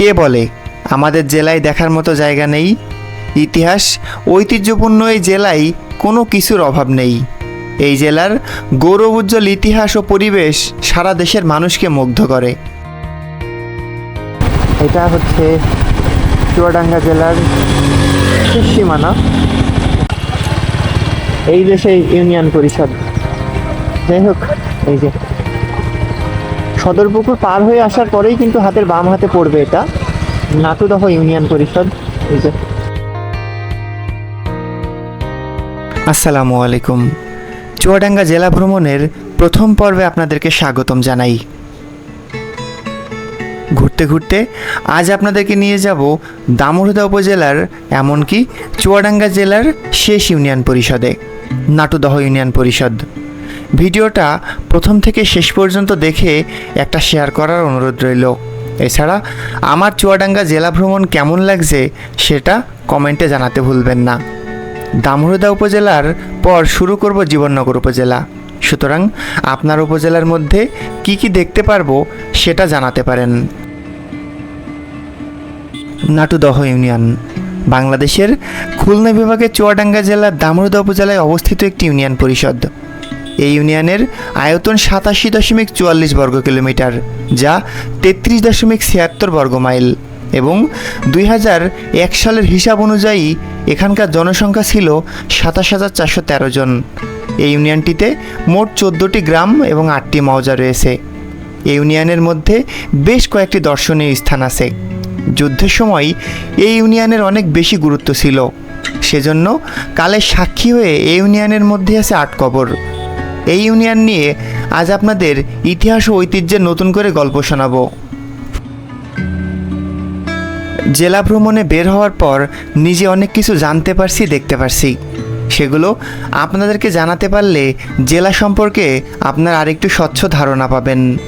কে বলে? আমাদের জেলায় দেখার মতো জায়গা নেই। ইতিহাস, ঐতিহ্যপূর্ণ এই জেলায় কোনো কিছুর অভাব নেই। এই জেলার গৌরব উজ্জ্বল ইতিহাস ও পরিবেশ সারা দেশের মানুষকে মুগ্ধ করে। এটা হচ্ছে চুয়াডাঙ্গা জেলার সীমানা। এই দেশে ইউনিয়ন পরিষদ। যাই হোক, এই যে সদরপুকুর পার হয়ে আসার পরেই কিন্তু হাতের বাম হাতে পড়বে এটা। নাটুদহ ইউনিয়ন পরিষদ, এই যে। আসসালামু আলাইকুম। চুয়াডাঙ্গা জেলা ভ্রমণের প্রথম পর্বে আপনাদেরকে স্বাগতম জানাই। ঘুরতে ঘুরতে আজ আপনাদেরকে নিয়ে যাব দামোহদা উপজেলার, এমনকি চুয়াডাঙ্গা জেলার শেষ ইউনিয়ন পরিষদে, নাটুদহ ইউনিয়ন পরিষদ। ভিডিওটা প্রথম থেকে শেষ পর্যন্ত দেখে একটা শেয়ার করার অনুরোধ রইল। এছাড়া, আমার চুয়াডাঙ্গা জেলা ভ্রমণ কেমন লাগছে সেটা কমেন্টে জানাতে ভুলবেন না। দামোহদা উপজেলার পর শুরু করব জীবননগর উপজেলা। সুতরাং, আপনার উপজেলার মধ্যে কি কি দেখতে পারব সেটা জানাতে পারেন। নাটুদহ ইউনিয়ন, বাংলাদেশের খুলনা বিভাগের চুয়াডাঙ্গা জেলার দামোদা উপজেলায় অবস্থিত একটি ইউনিয়ন পরিষদ। এই ইউনিয়নের আয়তন সাতাশি দশমিক চুয়াল্লিশ বর্গ কিলোমিটার, যা তেত্রিশ দশমিক ছিয়াত্তর বর্গ মাইল এবং দুই হাজার এক সালের হিসাব অনুযায়ী এখানকার জনসংখ্যা ছিল সাতাশ হাজার চারশো তেরো জন। এই ইউনিয়নটিতে মোট চোদ্দোটি গ্রাম এবং আটটি মৌজা রয়েছে। এই ইউনিয়নের মধ্যে বেশ কয়েকটি দর্শনীয় স্থান আছে। যুদ্ধের সময় এই ইউনিয়নের অনেক বেশি গুরুত্ব ছিল। সেজন্য কালের সাক্ষী হয়ে এই ইউনিয়নের মধ্যে আছে আট কবর। এই ইউনিয়ন নিয়ে আজ আপনাদের ইতিহাস ও ঐতিহ্যের নতুন করে গল্প শোনাব। জেলা ভ্রমণে বের হওয়ার পর নিজে অনেক কিছু জানতে পারছি, দেখতে পারছি। সেগুলো আপনাদেরকে জানাতে পারলে জেলা সম্পর্কে আপনার আরেকটু স্বচ্ছ ধারণা পাবেন।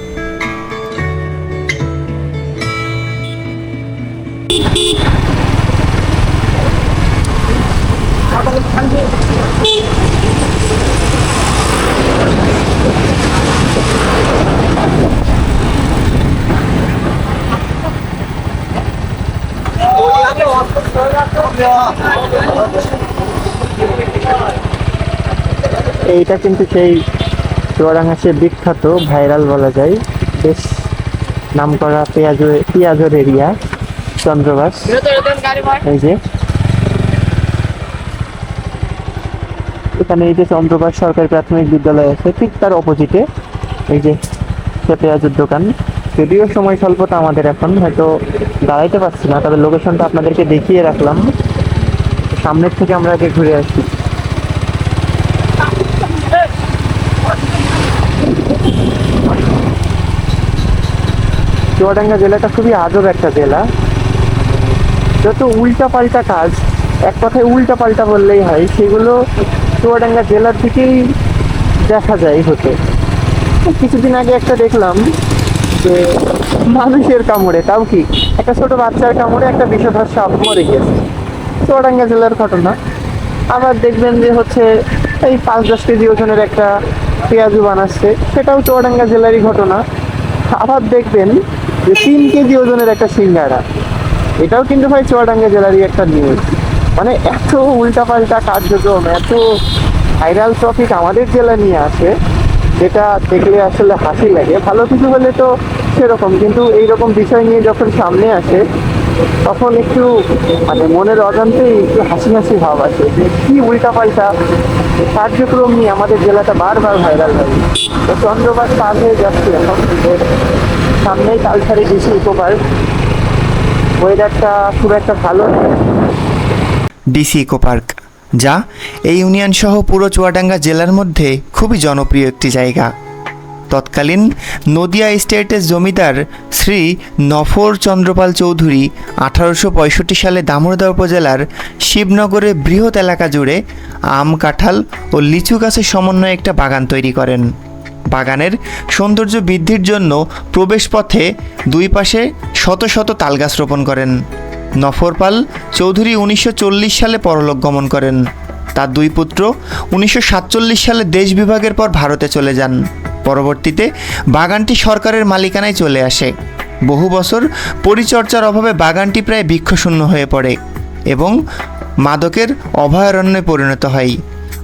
এইটা কিন্তু সেই চুয়াডাঙ্গা সে বিখ্যাত ভাইরাল বলা যায়। বেশ নামকরা পেঁয়াজ, পেঁয়াজের এরিয়া চন্দ্রবাস। এই যে। এখানে এই যে চন্দ্রবাস সরকারি প্রাথমিক বিদ্যালয় আছে, ঠিক তার অপোজিটে এই যে সে পেঁয়াজের দোকান। যদিও সময় স্বল্পতা আমাদের এখন, হয়তো দাঁড়াইতে পারছি না, তবে লোকেশনটা আপনাদেরকে দেখিয়ে রাখলাম। সামনের থেকে আমরা আগে ঘুরে আসি। চুয়াডাঙ্গা জেলাটা খুবই আজব একটা জেলা। যত উল্টা পাল্টা কাজ, এক কথায় উল্টা পাল্টা বললেই হয়, সেগুলো চুয়াডাঙ্গা জেলার দিকেই দেখা যায় হতে। কিছুদিন আগে একটা দেখলাম যে মানুষের কামড়ে, তাও কি? একটা ছোট বাচ্চার কামড়ে একটা বিষধর সাপ মরে গেছে। চুয়াডাঙ্গা জেলার ঘটনা। আবার দেখবেন যে হচ্ছে এই পাঁচ দশ কেজি ওজনের একটা পেঁয়াজু বানাচ্ছে সেটাও চুয়াডাঙ্গা জেলারই ঘটনা। আবার দেখবেন যে তিন কেজি ওজনের একটা সিঙ্গারা। এটাও কিন্তু ভাই চুয়াডাঙ্গা জেলারই একটা নিউজ মানে এত উল্টাপাল্টা কার্যক্রম, এত ভাইরাল টপিক আমাদের জেলা নিয়ে আসে যেটা দেখলে আসলে হাসি লাগে। ভালো কিছু হলে তো সেরকম, কিন্তু এইরকম বিষয় নিয়ে যখন সামনে আসে তখন একটু মানে মনের অজান্তেই একটু হাসি হাসি ভাব আছে যে কি উল্টাপাল্টা কার্যক্রম নিয়ে আমাদের জেলাটা বারবার ভাইরাল হয় তো চন্দ্রবাস পার হয়ে যাচ্ছে এখন। সামনেই তালসারি বেশি উপকার। ওয়েদারটা খুব একটা ভালো ডিসি ইকো পার্ক। যা, এই ইউনিয়ন সহ পুরো চুয়াডাঙ্গা জেলার মধ্যে খুবই জনপ্রিয় একটি জায়গা। তৎকালীন নদিয়া স্টেটের জমিদার শ্রী নফর চন্দ্রপাল চৌধুরী আঠারোশো পঁয়ষট্টি সালে দামোদর উপজেলার শিবনগরে বৃহৎ এলাকা জুড়ে আম, কাঁঠাল ও লিচু গাছের সমন্বয়ে একটা বাগান তৈরি করেন। বাগানের সৌন্দর্য বৃদ্ধির জন্য প্রবেশপথে দুই পাশে শত শত তালগাছ রোপণ করেন। নফরপাল চৌধুরী উনিশশো চল্লিশ সালে পরলোক গমন করেন। তার দুই পুত্র উনিশশো সাতচল্লিশ সালে দেশ বিভাগের পর ভারতে চলে যান। পরবর্তীতে বাগানটি সরকারের মালিকানায় চলে আসে। বহু বছর পরিচর্যার অভাবে বাগানটি প্রায় বৃক্ষশূন্য হয়ে পড়ে এবং মাদকের অভয়ারণ্যে পরিণত হয়।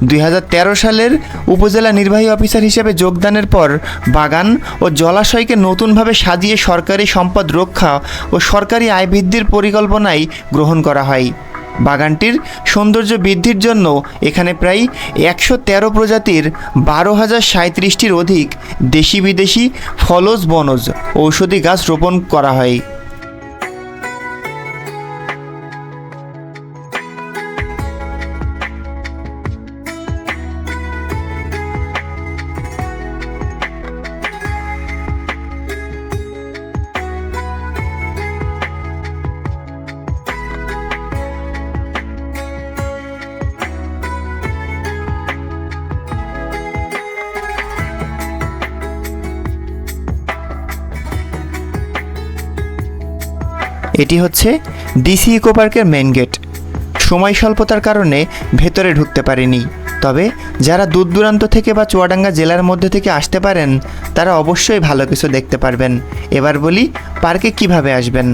দুই হাজার তেরো সালের উপজেলা নির্বাহী অফিসার হিসেবে যোগদানের পর বাগান ও জলাশয়কে নতুনভাবে সাজিয়ে সরকারি সম্পদ রক্ষা ও সরকারি আয় বৃদ্ধির পরিকল্পনায় গ্রহণ করা হয়। বাগানটির সৌন্দর্য বৃদ্ধির জন্য এখানে প্রায় একশো তেরো প্রজাতির বারো হাজার সাঁত্রিশটির অধিক দেশি বিদেশি ফলজ, বনজ ঔষধি গাছ রোপণ করা হয়। এটি হচ্ছে ডিসি ইকো পার্কের মেন গেট সময় স্বল্পতার কারণে ভেতরে ঢুকতে পারেনি। তবে যারা দূর দূরান্ত থেকে বা চুয়াডাঙ্গা জেলার মধ্যে থেকে আসতে পারেন, তারা অবশ্যই ভালো কিছু দেখতে পারবেন। এবার বলি, পার্কে কীভাবে আসবেন?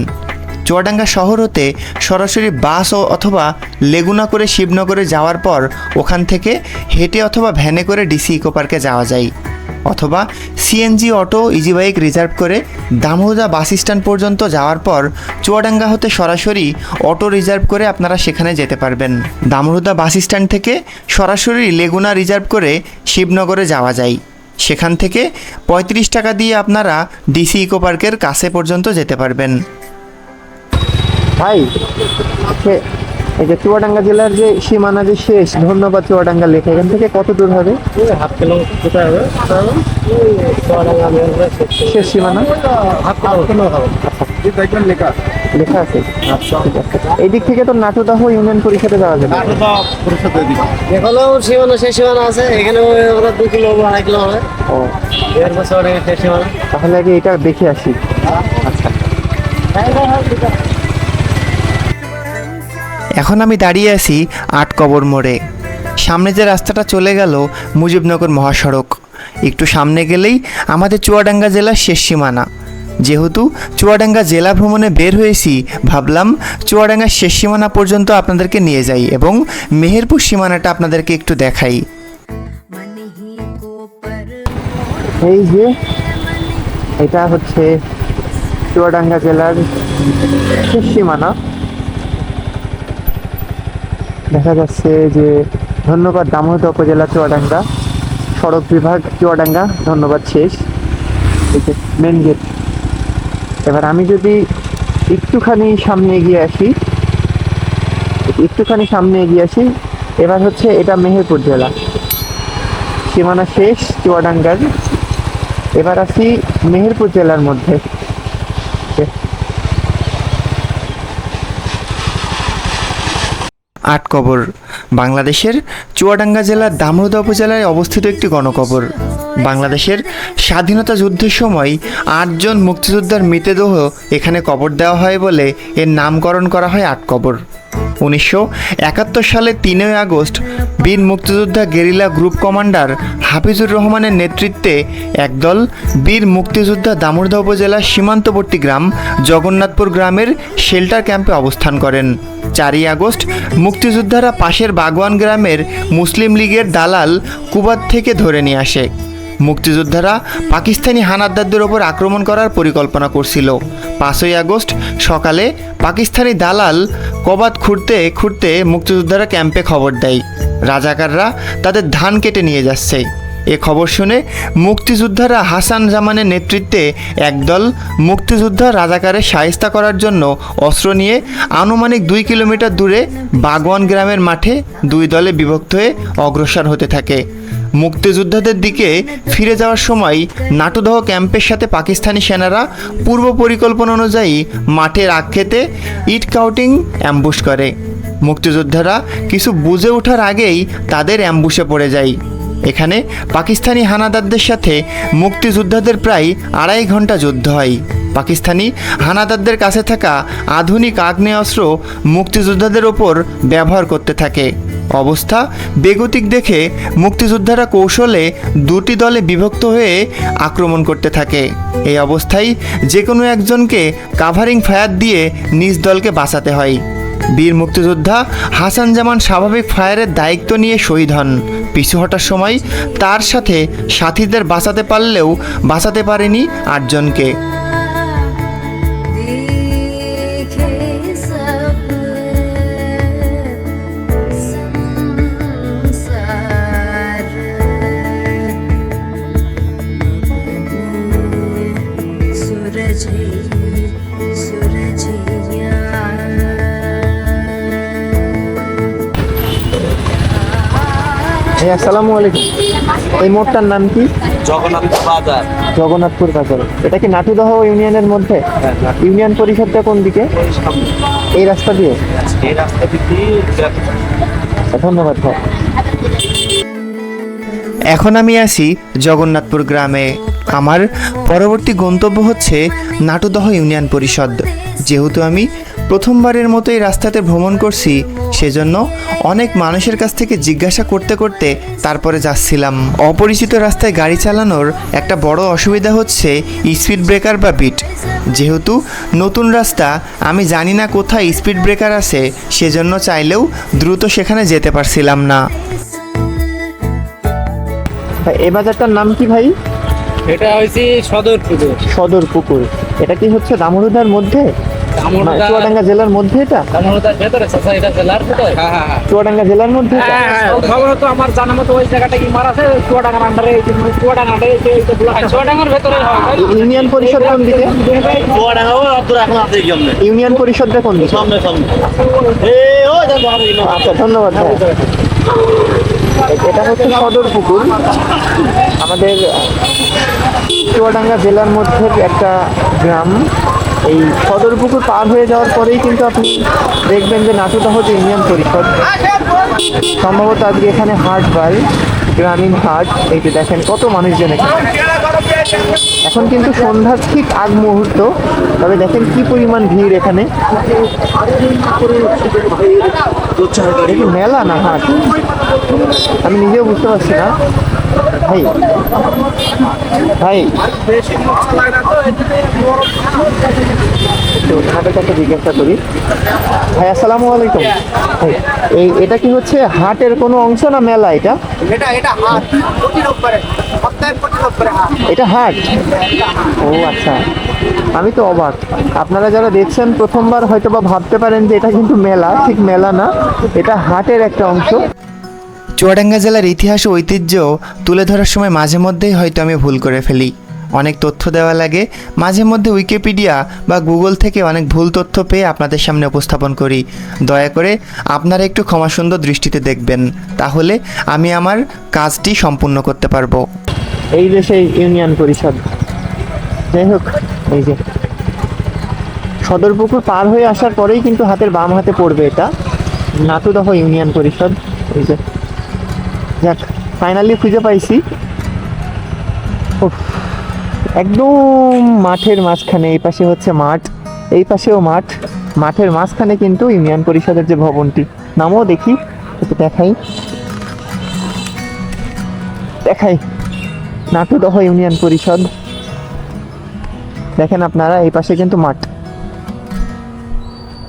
চুয়াডাঙ্গা শহর হতে সরাসরি বাস অথবা লেগুনা করে শিবনগরে যাওয়ার পর ওখান থেকে হেঁটে অথবা ভ্যানে করে ডিসি ইকো পার্কে যাওয়া যায়। অথবা CNG auto easy bike reserve করে দামোদা বাস স্ট্যান্ড পর্যন্ত যাওয়ার পর চুয়াডাঙ্গা হতে সরাসরি অটো রিজার্ভ করে আপনারা সেখানে যেতে পারবেন। দামোদা বাস স্ট্যান্ড থেকে সরাসরি লেগুনা রিজার্ভ করে শিবনগরে যাওয়া যায়। সেখান থেকে পঁয়ত্রিশ টাকা দিয়ে আপনারা ডিসি ইকো পার্কের কাছে পর্যন্ত যেতে পারবেন। ভাই এই যে চুয়াডাঙ্গা জেলার যে সীমানা যে শেষ ধন্যবাদ চুয়াডাঙ্গা লেখা। এখান থেকে কত দূর হবে? হাফ কিলো হবে? শেষ সীমানা। হাফ কিলো লেখা লেখা আছে? এই দিক থেকে তো নাটুদাহ ইউনিয়ন পরিষদে যাওয়া যাবে। এখানেও সীমানা শেষ সীমানা আছে। এখানে ওরা দু কিলো আড়াই কিলো হবে। ও। এর বছর শেষ সীমানা। তাহলে আগে এটা দেখে আসি। আচ্ছা। এখন আমি দাঁড়িয়ে আছি আট কবর মোড়ে। সামনে যে রাস্তাটা চলে গেল মুজিবনগর মহাসড়ক। একটু সামনে গেলেই আমাদের চুয়াডাঙ্গা জেলার শেষ সীমানা। যেহেতু চুয়াডাঙ্গা জেলা ভ্রমণে বের হয়েছি, ভাবলাম চুয়াডাঙ্গার শেষ সীমানা পর্যন্ত আপনাদেরকে নিয়ে যাই এবং মেহেরপুর সীমানাটা আপনাদেরকে একটু দেখাই। এই যে, এটা হচ্ছে চুয়াডাঙ্গা জেলার শেষ সীমানা। দেখা যাচ্ছে যে ধন্যবাদ দামোদর উপজেলা চুয়াডাঙ্গা, সড়ক বিভাগ চুয়াডাঙ্গা, ধন্যবাদ শেষ। মেন গেট এবার আমি যদি একটুখানি সামনে এগিয়ে আসি, একটুখানি সামনে এগিয়ে আসি, এবার হচ্ছে এটা মেহেরপুর জেলা। সীমানা শেষ চুয়াডাঙ্গার। এবার আসি মেহেরপুর জেলার মধ্যে। আট কবর। বাংলাদেশের চুয়াডাঙ্গা জেলার দামরোদা উপজেলায় অবস্থিত একটি গণকবর। বাংলাদেশের স্বাধীনতা যুদ্ধের সময় আটজন মুক্তিযোদ্ধার মৃতদেহ এখানে কবর দেওয়া হয় বলে এর নামকরণ করা হয় আট কবর। উনিশশো একাত্তর সালে তিনই আগস্ট বীর মুক্তিযোদ্ধা গেরিলা গ্রুপ কমান্ডার হাফিজুর রহমানের নেতৃত্বে একদল বীর মুক্তিযোদ্ধা দামোদা উপজেলার সীমান্তবর্তী গ্রাম জগন্নাথপুর গ্রামের শেল্টার ক্যাম্পে অবস্থান করেন। চারই আগস্ট মুক্তিযোদ্ধারা পাশের বাগওয়ান গ্রামের মুসলিম লীগের দালাল কুবাদ থেকে ধরে নিয়ে আসে। মুক্তিযোদ্ধারা পাকিস্তানি হানাদারদের ওপর আক্রমণ করার পরিকল্পনা করছিল। পাঁচই আগস্ট সকালে পাকিস্তানি দালাল কবাত খুঁড়তে খুঁড়তে মুক্তিযোদ্ধারা ক্যাম্পে খবর দেয়। রাজাকাররা তাদের ধান কেটে নিয়ে যাচ্ছে। এ খবর শুনে মুক্তিযোদ্ধারা হাসান জামানের নেতৃত্বে একদল মুক্তিযোদ্ধা রাজাকারের সায়স্তা করার জন্য অস্ত্র নিয়ে আনুমানিক দুই কিলোমিটার দূরে বাগওয়ান গ্রামের মাঠে দুই দলে বিভক্ত হয়ে অগ্রসর হতে থাকে। মুক্তিযোদ্ধাদের দিকে ফিরে যাওয়ার সময় নাটুদহ ক্যাম্পের সাথে পাকিস্তানি সেনারা পূর্ব পরিকল্পনা অনুযায়ী মাঠের আক্ষেতে ইট কাউটিং, অ্যাম্বুশ করে। মুক্তিযোদ্ধারা কিছু বুঝে ওঠার আগেই তাদের অ্যাম্বুশে পড়ে যায়। এখানে পাকিস্তানি হানাদারদের সাথে মুক্তিযোদ্ধাদের প্রায় আড়াই ঘণ্টা যুদ্ধ হয়। পাকিস্তানি হানাদারদের কাছে থাকা আধুনিক আগ্নেয়াস্ত্র মুক্তিযোদ্ধাদের ওপর ব্যবহার করতে থাকে। অবস্থা বেগতিক দেখে মুক্তিযোদ্ধারা কৌশলে দুটি দলে বিভক্ত হয়ে আক্রমণ করতে থাকে। এই অবস্থায় যে কোনো একজনকে কাভারিং ফায়ার দিয়ে নিজ দলকে বাঁচাতে হয়। বীর মুক্তিযোদ্ধা হাসান জামান স্বাভাবিক ফায়ারের দায়িত্ব নিয়ে শহীদ হন। পিছু হটার সময় তার সাথে সাথীদের বাঁচাতে পারলেও বাঁচাতে পারেনি আটজনকে। আসসালামু আলাইকুম। এই মোড়টার নাম কি? জগন্নাথ বাজার। জগন্নাথপুর বাজার। এটা কি নাটুদহ ইউনিয়নের মধ্যে? ইউনিয়ন পরিষদটা কোন দিকে? এই রাস্তা দিয়ে? এই রাস্তা দিয়ে ধন্যবাদ ভাই। এখন আমি আসি জগন্নাথপুর গ্রামে। আমার পরবর্তী গন্তব্য হচ্ছে নাটুদহ ইউনিয়ন পরিষদ। যেহেতু আমি প্রথমবারের মতো এই রাস্তাতে ভ্রমণ করছি সেজন্য অনেক মানুষের কাছ থেকে জিজ্ঞাসা করতে করতে তারপরে যাচ্ছিলাম। অপরিচিত রাস্তায় গাড়ি চালানোর একটা বড় অসুবিধা হচ্ছে স্পিড ব্রেকার বা বিট যেহেতু নতুন রাস্তা আমি জানি না কোথায় স্পিড ব্রেকার আছে সেজন্য চাইলেও দ্রুত সেখানে যেতে পারছিলাম না। ভাই, এই বাজারটার নাম কি ভাই? এটা হয়েছে সদর পুজো সদর পুকুর এটা কি হচ্ছে দামোদরদার মধ্যে? চুয়াডাঙ্গা জেলার মধ্যে এটা? দামোদর ভেতরে চাচা জেলার ভিতরে? হ্যাঁ হ্যাঁ চুয়াডাঙ্গা জেলার মধ্যে খবর তো আমার জানা মতো ওই জায়গাটা কি মার আছে চুয়াডাঙ্গার আন্ডারে চুয়াডাঙ্গাতে চুয়াডাঙ্গার ভেতরে ইউনিয়ন পরিষদ কোন দিকে? ইউনিয়ন পরিষদটা কোন দিকে? সামনে সামনে। আচ্ছা ধন্যবাদ। এটা হচ্ছে সদর পুকুর। আমাদের চুয়াডাঙ্গা জেলার মধ্যে একটা গ্রাম। এই সদর পুকুর পার হয়ে যাওয়ার পরেই কিন্তু আপনি দেখবেন যে নাটুদহ যে ইউনিয়ন পরিষদ। সম্ভবত আজকে এখানে হাট বার গ্রামীণ হাট, এই যে দেখেন কত মানুষজন এখানে। এখন কিন্তু সন্ধ্যার ঠিক আগ মুহূর্ত, তবে দেখেন কি পরিমাণ ভিড় এখানে। মেলা না হাট। আমি নিজেও বুঝতে পারছি না। ভাই ভাই। কাছে জিজ্ঞাসা করি। ভাই আসসালামু আলাইকুম। ভাই, এই এটা কি হচ্ছে হাটের কোনো অংশ না মেলা এটা? এটা এটা হাত এটা হাট? ও আচ্ছা। আমি তো অবাক। আপনারা যারা দেখছেন প্রথমবার হয়তো বা ভাবতে পারেন যে এটা কিন্তু মেলা ঠিক মেলা না। এটা হাটের একটা অংশ। চুয়াডাঙ্গা জেলার ইতিহাস ও ঐতিহ্য তুলে ধরার সময় মাঝে মধ্যেই হয়তো আমি ভুল করে ফেলি। অনেক তথ্য দেওয়া লাগে, মাঝে মধ্যে উইকিপিডিয়া বা গুগল থেকে অনেক ভুল তথ্য পেয়ে আপনাদের সামনে উপস্থাপন করি। দয়া করে আপনারা একটু ক্ষমাসুন্দর দৃষ্টিতে দেখবেন, তাহলে আমি আমার কাজটি সম্পূর্ণ করতে পারব। এই দেশে ইউনিয়ন পরিষদ। যাই হোক, এই যে। সদরপুকুর পার হয়ে আসার পরেই কিন্তু হাতের বাম হাতে পড়বে এটা। নাতুদহ ইউনিয়ন পরিষদ, এই যে। যাক ফাইনালি খুঁজে পাইছি। একদম মাঠের মাঝখানে, এই পাশে হচ্ছে মাঠ। এই পাশেও মাঠ। মাঠের মাঝখানে কিন্তু ইউনিয়ন পরিষদের যে ভবনটি। নামও দেখি, একটু দেখাই। দেখাই। নাটুদহ ইউনিয়ন পরিষদ। দেখেন আপনারা, এই পাশে কিন্তু মাঠ।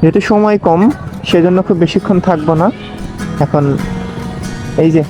যেহেতু সময় কম, সেজন্য খুব বেশিক্ষণ থাকব না। এখন, এই যে